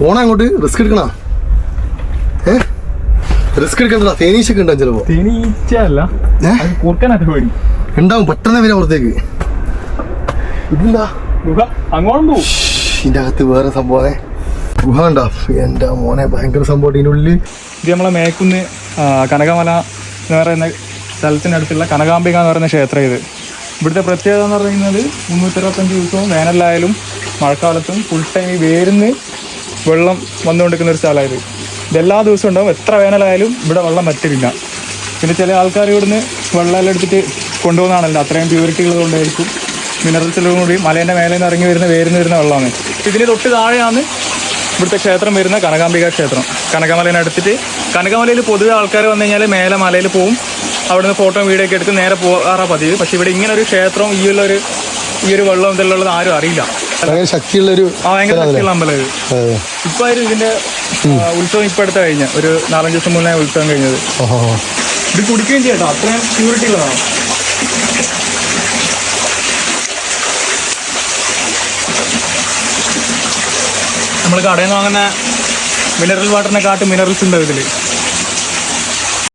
പോണ അങ്ങോട്ട് റിസ്ക് എടുക്കണ? ഏ? റിസ്ക് എടുക്കണ്ട തേനീശൊക്കെ ഉണ്ടാവും ചിലപ്പോ? തേനീച്ച അല്ല പേടി. ഉണ്ടാവും. പെട്ടെന്ന് വരാം പുറത്തേക്ക്. അങ്ങോട്ടും ഇതിന്റെ അകത്ത് വേറെ സംഭവം ഗുഹ ഉണ്ടോ മോനെ ഭയങ്കര സംഭവം ഇതിനുള്ളിൽ ഇത് നമ്മളെ മേക്കുന്ന് കനകമല എന്ന് പറയുന്ന സ്ഥലത്തിനടുത്തുള്ള കനകാംബിക എന്ന് പറയുന്ന ക്ഷേത്രം ഇത്. ഇവിടുത്തെ പ്രത്യേകത എന്ന് പറയുന്നത് മുന്നൂറ്ററുപത്തഞ്ച് ദിവസവും വേനലിലായാലും മഴക്കാലത്തും ഫുൾ ടൈം ഈ വേരുന്ന് വെള്ളം വന്നുകൊണ്ടിരിക്കുന്ന ഒരു സ്ഥലമായത്. ഇതെല്ലാ ദിവസവും ഉണ്ടാവും. എത്ര വേനലായാലും ഇവിടെ വെള്ളം വറ്റില്ല പിന്നെ ചില ആൾക്കാർ ഇവിടുന്ന് വെള്ളം എടുത്തിട്ട് കൊണ്ടുപോകുന്നതാണല്ലോ അത്രയും പ്യൂരിറ്റി ഉള്ളതുകൊണ്ടായിരിക്കും മിനറൽസിലും കൂടി മലേന്റെ മേലെ നിന്ന് ഇറങ്ങി വരുന്ന വേരുന്ന് വരുന്ന വെള്ളമാണ്. ഇതിന് തൊട്ട് താഴെയാണ് ഇവിടുത്തെ ക്ഷേത്രം വരുന്ന കനകാംബിക ക്ഷേത്രം. കനകമലേനെ അടുത്തിട്ട് കനകമലയിൽ പൊതുവെ ആൾക്കാർ വന്നു കഴിഞ്ഞാൽ മേലെ മലയിൽ പോവും. അവിടുന്ന് ഫോട്ടോ വീഡിയോ ഒക്കെ എടുത്ത് നേരെ പോകാറാണ് പതിവ്. പക്ഷേ ഇവിടെ ഇങ്ങനെ ഒരു ക്ഷേത്രം ഈ ഉള്ളൊരു ഈ ഒരു വെള്ളം ഇതിലുള്ളത് ആരും അറിയില്ല. ഭയങ്കര ശക്തിയുള്ള ഒരു ആ ഭയങ്കര ശക്തിയുള്ള അമ്പലം. ഇപ്പൊ ആയിരുന്നു ഇതിന്റെ ഉത്സവം ഇപ്പൊ അടുത്ത കഴിഞ്ഞ. ഒരു നാലഞ്ച് ദിവസം മുന്നേ ഉത്സവം കഴിഞ്ഞത്. ഇത് കുടിക്കുകയും ചെയ്യട്ടോ. അത്രയും പ്യൂരിറ്റി ഉള്ളതാണ്. നമ്മൾ കടയിൽ നിന്ന് വാങ്ങുന്ന മിനറൽ വാട്ടറിനെ കാട്ട് മിനറൽസ് ഉണ്ടാവും ഇതിൽ?